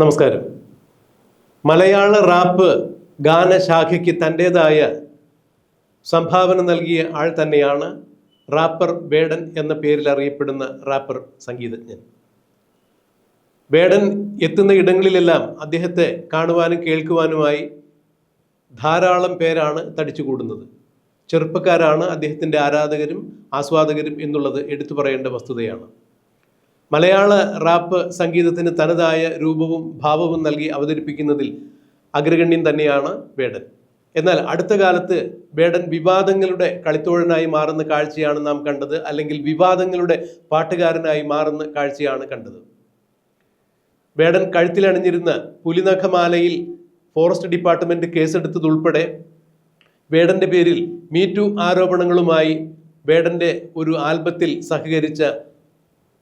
നമസ്കാരം. മലയാള റാപ്പ് ഗാനശാഖയ്ക്ക് തന്റെതായ സംഭാവന നൽകിയ ആൾ തന്നെയാണ് റാപ്പർ ബേഡൻ എന്ന പേരിൽ അറിയപ്പെടുന്ന റാപ്പർ സംഗീതജ്ഞൻ. ബേഡൻ എത്തുന്ന ഇടങ്ങളിലെല്ലാം അദ്ദേഹത്തെ കാണുവാനും കേൾക്കുവാനുമായി ധാരാളം പേരാണ് തടിച്ചുകൂടുന്നത്. ചെറുപ്പക്കാരാണ് അദ്ദേഹത്തിന്റെ ആരാധകരും ആസ്വാദകരും എന്നുള്ളത് എടുത്തു പറയേണ്ട വസ്തുതയാണ്. മലയാള റാപ്പ് സംഗീതത്തിന് തനതായ രൂപവും ഭാവവും നൽകി അവതരിപ്പിക്കുന്നതിൽ അഗ്രഗണ്യൻ തന്നെയാണ് വേടൻ. എന്നാൽ അടുത്ത കാലത്ത് വേടൻ വിവാദങ്ങളുടെ കളിത്തോഴനായി മാറുന്ന കാഴ്ചയാണ് നാം കണ്ടത് അല്ലെങ്കിൽ വിവാദങ്ങളുടെ പാട്ടുകാരനായി മാറുന്ന കാഴ്ചയാണ് കണ്ടത്. വേടൻ കഴുത്തിലണിഞ്ഞിരുന്ന പുലിനഖമാലയിൽ ഫോറസ്റ്റ് ഡിപ്പാർട്ട്മെന്റ് കേസെടുത്തതുൾപ്പെടെ വേടന്റെ പേരിൽ മീറ്റു ആരോപണങ്ങളുമായി വേടന്റെ ഒരു ആൽബത്തിൽ സഹകരിച്ച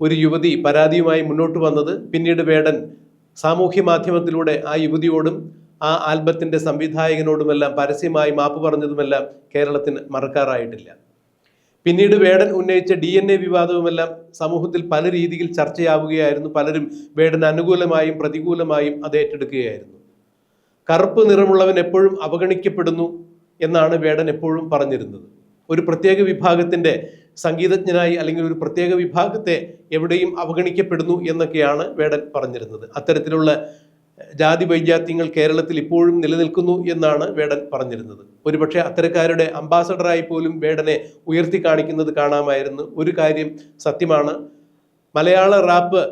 ഒരു യുവതി പരാതിയുമായി മുന്നോട്ട് വന്നത്. പിന്നീട് വേടൻ സാമൂഹ്യ മാധ്യമത്തിലൂടെ ആ യുവതിയോടും ആ ആൽബത്തിന്റെ സംവിധായകനോടുമെല്ലാം പരസ്യമായി മാപ്പ് പറഞ്ഞതുമെല്ലാം കേരളത്തിന് മറക്കാറായിട്ടില്ല. പിന്നീട് വേടൻ ഉന്നയിച്ച ഡി എൻ എ വിവാദവുമെല്ലാം സമൂഹത്തിൽ പല രീതിയിൽ ചർച്ചയാവുകയായിരുന്നു. പലരും വേടൻ അനുകൂലമായും പ്രതികൂലമായും അത് ഏറ്റെടുക്കുകയായിരുന്നു. കറുപ്പ് നിറമുള്ളവൻ എപ്പോഴും അവഗണിക്കപ്പെടുന്നു എന്നാണ് വേടൻ എപ്പോഴും പറഞ്ഞിരുന്നത്. ഒരു പ്രത്യേക വിഭാഗത്തിന്റെ സംഗീതജ്ഞനായി അല്ലെങ്കിൽ ഒരു പ്രത്യേക വിഭാഗത്തെ എവിടെയും അവഗണിക്കപ്പെടുന്നു എന്നൊക്കെയാണ് വേടൻ പറഞ്ഞിരുന്നത്. അത്തരത്തിലുള്ള ജാതി വൈജാത്യങ്ങൾ കേരളത്തിൽ ഇപ്പോഴും നിലനിൽക്കുന്നു എന്നാണ് വേടൻ പറഞ്ഞിരുന്നത്. ഒരുപക്ഷെ അത്തരക്കാരുടെ അംബാസഡറായി പോലും വേടനെ ഉയർത്തി കാണിക്കുന്നത് കാണാമായിരുന്നു. ഒരു കാര്യം സത്യമാണ്. മലയാള റാപ്പ്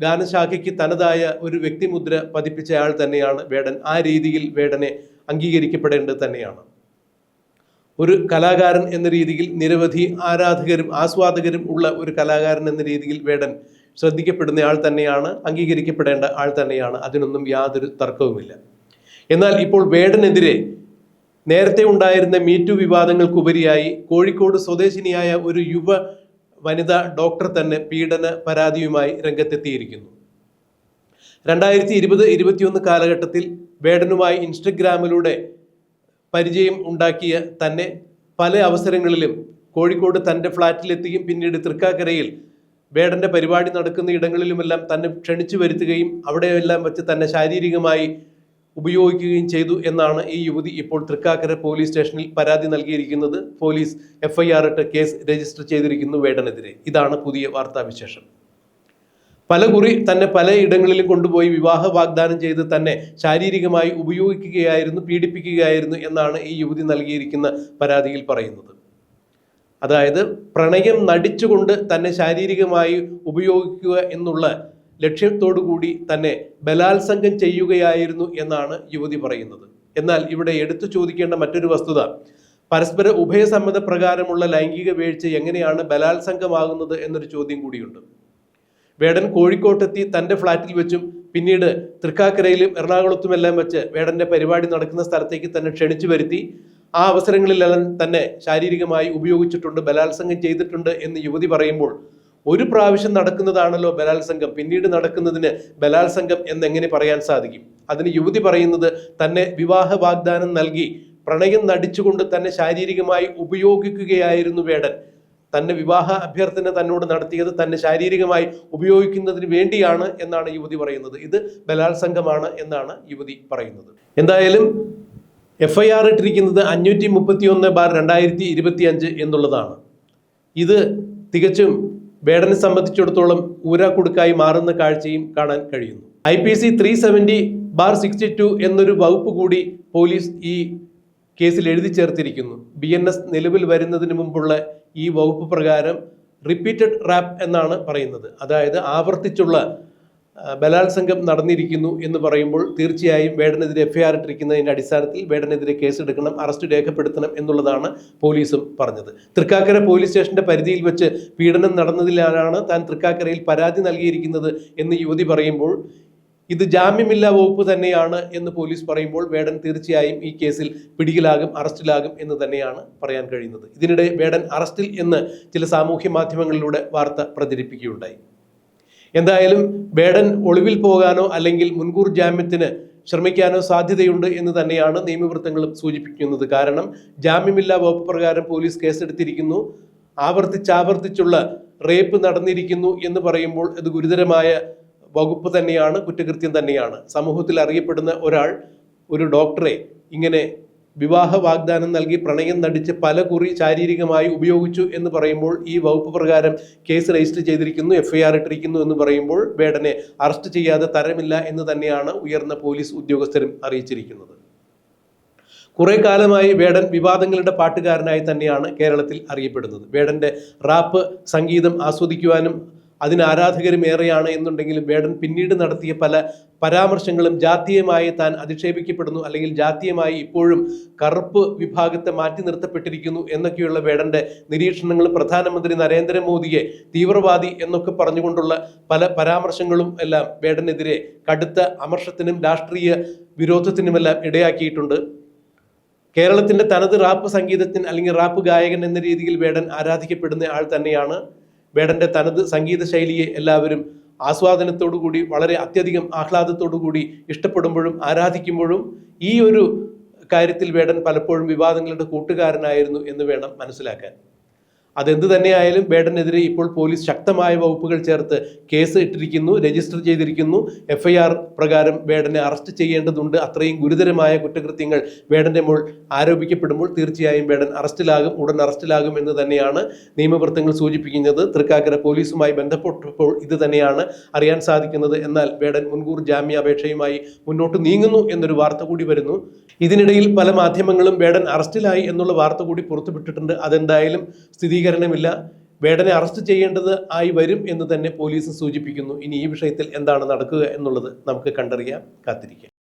ഗാനശാഖയ്ക്ക് തനതായ ഒരു വ്യക്തിമുദ്ര പതിപ്പിച്ചയാൾ തന്നെയാണ് വേടൻ. ആ രീതിയിൽ വേടനെ അംഗീകരിക്കപ്പെടേണ്ടത് തന്നെയാണ്. ഒരു കലാകാരൻ എന്ന രീതിയിൽ നിരവധി ആരാധകരും ആസ്വാദകരും ഉള്ള ഒരു കലാകാരൻ എന്ന രീതിയിൽ വേടൻ ശ്രദ്ധിക്കപ്പെടുന്ന ആൾ തന്നെയാണ് അംഗീകരിക്കപ്പെടേണ്ട ആൾ തന്നെയാണ്. അതിനൊന്നും യാതൊരു തർക്കവുമില്ല. എന്നാൽ ഇപ്പോൾ വേടനെതിരെ നേരത്തെ ഉണ്ടായിരുന്ന മീറ്റു വിവാദങ്ങൾക്കുപരിയായി കോഴിക്കോട് സ്വദേശിനിയായ ഒരു യുവ വനിതാ ഡോക്ടർ തന്നെ പീഡന പരാതിയുമായി രംഗത്തെത്തിയിരിക്കുന്നു. രണ്ടായിരത്തി ഇരുപത് ഇരുപത്തിയൊന്ന് കാലഘട്ടത്തിൽ വേടനുമായി ഇൻസ്റ്റഗ്രാമിലൂടെ പരിചയം ഉണ്ടാക്കിയ തന്നെ പല അവസരങ്ങളിലും കോഴിക്കോട് തന്റെ ഫ്ലാറ്റിലെത്തുകയും പിന്നീട് തൃക്കാക്കരയിൽ വേടന്റെ പരിപാടി നടക്കുന്ന ഇടങ്ങളിലുമെല്ലാം തന്നെ ക്ഷണിച്ചു വരുത്തുകയും അവിടെയെല്ലാം വെച്ച് തന്നെ ശാരീരികമായി ഉപയോഗിക്കുകയും ചെയ്തു എന്നാണ് ഈ യുവതി ഇപ്പോൾ തൃക്കാക്കര പോലീസ് സ്റ്റേഷനിൽ പരാതി നൽകിയിരിക്കുന്നത്. പോലീസ് എഫ്ഐആർ ഇട്ട് കേസ് രജിസ്റ്റർ ചെയ്തിരിക്കുന്നു വേടനെതിരെ. ഇതാണ് പുതിയ വാർത്താവിശേഷം. പല കുറി തന്നെ പല ഇടങ്ങളിലും കൊണ്ടുപോയി വിവാഹ വാഗ്ദാനം ചെയ്ത് തന്നെ ശാരീരികമായി ഉപയോഗിക്കുകയായിരുന്നു പീഡിപ്പിക്കുകയായിരുന്നു എന്നാണ് ഈ യുവതി നൽകിയിരിക്കുന്ന പരാതിയിൽ പറയുന്നത്. അതായത് പ്രണയം നടിച്ചുകൊണ്ട് തന്നെ ശാരീരികമായി ഉപയോഗിക്കുക എന്നുള്ള ലക്ഷ്യത്തോടു കൂടി തന്നെ ബലാത്സംഗം ചെയ്യുകയായിരുന്നു എന്നാണ് യുവതി പറയുന്നത്. എന്നാൽ ഇവിടെ എടുത്തു ചോദിക്കേണ്ട മറ്റൊരു വസ്തുത പരസ്പര ഉഭയസമ്മത പ്രകാരമുള്ള ലൈംഗിക വീഴ്ച എങ്ങനെയാണ് ബലാത്സംഗമാകുന്നത് എന്നൊരു ചോദ്യം കൂടിയുണ്ട്. വേടൻ കോഴിക്കോട്ടെത്തി തന്റെ ഫ്ളാറ്റിൽ വെച്ചും പിന്നീട് തൃക്കാക്കരയിലും എറണാകുളത്തുമെല്ലാം വെച്ച് വേടന്റെ പരിപാടി നടക്കുന്ന സ്ഥലത്തേക്ക് തന്നെ ക്ഷണിച്ചു വരുത്തി. ആ അവസരങ്ങളിലെല്ലാം തന്നെ ശാരീരികമായി ഉപയോഗിച്ചിട്ടുണ്ട് ബലാത്സംഗം ചെയ്തിട്ടുണ്ട് എന്ന് യുവതി പറയുമ്പോൾ ഒരു പ്രാവശ്യം നടക്കുന്നതാണല്ലോ ബലാത്സംഗം. പിന്നീട് നടക്കുന്നതിന് ബലാത്സംഗം എന്നെങ്ങനെ പറയാൻ സാധിക്കും? അതിന് യുവതി പറയുന്നത് തന്നെ വിവാഹ വാഗ്ദാനം നൽകി പ്രണയം നടിച്ചുകൊണ്ട് തന്നെ ശാരീരികമായി ഉപയോഗിക്കുകയായിരുന്നു വേടൻ. തന്നെ വിവാഹ അഭ്യർത്ഥന തന്നോട് നടത്തിയത് തന്നെ ശാരീരികമായി ഉപയോഗിക്കുന്നതിന് വേണ്ടിയാണ് എന്നാണ് യുവതി പറയുന്നത്. ഇത് ബലാത്സംഗമാണ് എന്നാണ് യുവതി പറയുന്നത്. എന്തായാലും എഫ് ഐ ആർ ഇട്ടിരിക്കുന്നത് അഞ്ഞൂറ്റി മുപ്പത്തി ഒന്ന് ബാർ രണ്ടായിരത്തി ഇരുപത്തി അഞ്ച് എന്നുള്ളതാണ്. ഇത് തികച്ചും വേടനെ സംബന്ധിച്ചിടത്തോളം ഊരാക്കുടുക്കായി മാറുന്ന കാഴ്ചയും കാണാൻ കഴിയുന്നു. I P C three seventy bar sixty two എന്നൊരു വകുപ്പ് കൂടി പോലീസ് ഈ കേസിൽ എഴുതി ചേർത്തിരിക്കുന്നു. ബി എൻ എസ് നിലവിൽ വരുന്നതിന് മുമ്പുള്ള ഈ വകുപ്പ് പ്രകാരം റിപ്പീറ്റഡ് റാപ്പ് എന്നാണ് പറയുന്നത്. അതായത് ആവർത്തിച്ചുള്ള ബലാത്സംഗം നടന്നിരിക്കുന്നു എന്ന് പറയുമ്പോൾ തീർച്ചയായും വേടനെതിരെ എഫ്ഐആർ ഇട്ടിരിക്കുന്നതിന്റെ അടിസ്ഥാനത്തിൽ വേടനെതിരെ കേസെടുക്കണം അറസ്റ്റ് രേഖപ്പെടുത്തണം എന്നുള്ളതാണ് പോലീസും പറഞ്ഞത്. തൃക്കാക്കര പോലീസ് സ്റ്റേഷന്റെ പരിധിയിൽ വെച്ച് പീഡനം നടന്നതിലാണ് താൻ തൃക്കാക്കരയിൽ പരാതി നൽകിയിരിക്കുന്നത് എന്ന് യുവതി പറയുമ്പോൾ ഇത് ജാമ്യമില്ലാ വകുപ്പ് തന്നെയാണ് എന്ന് പോലീസ് പറയുമ്പോൾ വേടൻ തീർച്ചയായും ഈ കേസിൽ പിടിയിലാകും അറസ്റ്റിലാകും എന്ന് തന്നെയാണ് പറയാൻ കഴിയുന്നത്. ഇതിനിടെ വേടൻ അറസ്റ്റിൽ എന്ന് ചില സാമൂഹ്യ മാധ്യമങ്ങളിലൂടെ വാർത്ത പ്രചരിപ്പിക്കുകയുണ്ടായി. എന്തായാലും വേടൻ ഒളിവിൽ പോകാനോ അല്ലെങ്കിൽ മുൻകൂർ ജാമ്യത്തിന് ശ്രമിക്കാനോ സാധ്യതയുണ്ട് എന്ന് തന്നെയാണ് നിയമവൃത്തങ്ങളും സൂചിപ്പിക്കുന്നത്. കാരണം ജാമ്യമില്ലാ വകുപ്പ് പ്രകാരം പോലീസ് കേസെടുത്തിരിക്കുന്നു. ആവർത്തിച്ചാവർത്തിച്ചുള്ള റേപ്പ് നടന്നിരിക്കുന്നു എന്ന് പറയുമ്പോൾ അത് ഗുരുതരമായ വകുപ്പ് തന്നെയാണ് കുറ്റകൃത്യം തന്നെയാണ്. സമൂഹത്തിൽ അറിയപ്പെടുന്ന ഒരാൾ ഒരു ഡോക്ടറെ ഇങ്ങനെ വിവാഹ വാഗ്ദാനം നൽകി പ്രണയം നടിച്ച് പല കുറി ശാരീരികമായി ഉപയോഗിച്ചു എന്ന് പറയുമ്പോൾ ഈ വകുപ്പ് പ്രകാരം കേസ് രജിസ്റ്റർ ചെയ്തിരിക്കുന്നു എഫ്ഐആർ ഇട്ടിരിക്കുന്നു എന്ന് പറയുമ്പോൾ വേടനെ അറസ്റ്റ് ചെയ്യാതെ തരമില്ല എന്ന് തന്നെയാണ് ഉയർന്ന പോലീസ് ഉദ്യോഗസ്ഥരും അറിയിച്ചിരിക്കുന്നത്. കുറേ കാലമായി വേടൻ വിവാദങ്ങളുടെ പാട്ടുകാരനായി തന്നെയാണ് കേരളത്തിൽ അറിയപ്പെടുന്നത്. വേടന്റെ റാപ്പ് സംഗീതം ആസ്വദിക്കുവാനും അതിന് ആരാധകരും ഏറെയാണ് എന്നുണ്ടെങ്കിലും വേടൻ പിന്നീട് നടത്തിയ പല പരാമർശങ്ങളും ജാതീയമായി താൻ അധിക്ഷേപിക്കപ്പെടുന്നു അല്ലെങ്കിൽ ജാതീയമായി ഇപ്പോഴും കറുപ്പ് വിഭാഗത്തെ മാറ്റി നിർത്തപ്പെട്ടിരിക്കുന്നു എന്നൊക്കെയുള്ള വേടന്റെ നിരീക്ഷണങ്ങൾ പ്രധാനമന്ത്രി നരേന്ദ്രമോദിയെ തീവ്രവാദി എന്നൊക്കെ പറഞ്ഞുകൊണ്ടുള്ള പല പരാമർശങ്ങളും എല്ലാം വേടനെതിരെ കടുത്ത അമർഷത്തിനും രാഷ്ട്രീയ വിരോധത്തിനുമെല്ലാം ഇടയാക്കിയിട്ടുണ്ട്. കേരളത്തിന്റെ തനത് റാപ്പ് സംഗീതത്തിന് അല്ലെങ്കിൽ റാപ്പ് ഗായകൻ എന്ന രീതിയിൽ വേടൻ ആരാധിക്കപ്പെടുന്ന ആൾ തന്നെയാണ്. വേടന്റെ തനത് സംഗീത ശൈലിയെ എല്ലാവരും ആസ്വാദനത്തോടു കൂടി വളരെ അത്യധികം ആഹ്ലാദത്തോടു കൂടി ഇഷ്ടപ്പെടുമ്പോഴും ആരാധിക്കുമ്പോഴും ഈ ഒരു കാര്യത്തിൽ വേടൻ പലപ്പോഴും വിവാദങ്ങളുടെ കൂട്ടുകാരനായിരുന്നു എന്ന് വേണം മനസ്സിലാക്കാൻ. അതെന്ത് തന്നെയായാലും ബേഡനെതിരെ ഇപ്പോൾ പോലീസ് ശക്തമായ വകുപ്പുകൾ ചേർത്ത് കേസ് ഇട്ടിരിക്കുന്നു രജിസ്റ്റർ ചെയ്തിരിക്കുന്നു. എഫ്ഐആർ പ്രകാരം ബേഡനെ അറസ്റ്റ് ചെയ്യേണ്ടതുണ്ട്. അത്രയും ഗുരുതരമായ കുറ്റകൃത്യങ്ങൾ ബേഡന്റെ മുൾ ആരോപിക്കപ്പെടുമ്പോൾ തീർച്ചയായും ബേഡൻ അറസ്റ്റിലാകും ഉടൻ അറസ്റ്റിലാകും എന്ന് തന്നെയാണ് നിയമവൃത്തങ്ങൾ സൂചിപ്പിക്കുന്നത്. തൃക്കാക്കര പോലീസുമായി ബന്ധപ്പെട്ടപ്പോൾ ഇത് തന്നെയാണ് അറിയാൻ സാധിക്കുന്നത്. എന്നാൽ ബേഡൻ മുൻകൂർ ജാമ്യാപേക്ഷയുമായി മുന്നോട്ട് നീങ്ങുന്നു എന്നൊരു വാർത്ത കൂടി വരുന്നു. ഇതിനിടയിൽ പല മാധ്യമങ്ങളും ബേഡൻ അറസ്റ്റിലായി എന്നുള്ള വാർത്ത കൂടി പുറത്തുവിട്ടിട്ടുണ്ട്. അതെന്തായാലും സ്ഥിരീകരണമില്ല വേടനെ അറസ്റ്റ് ചെയ്യേണ്ടത് ആയി വരും എന്ന് തന്നെ പോലീസ് സൂചിപ്പിക്കുന്നു. ഇനി ഈ വിഷയത്തിൽ എന്താണ് നടക്കുക എന്നുള്ളത് നമുക്ക് കണ്ടറിയാം കാത്തിരിക്കാം.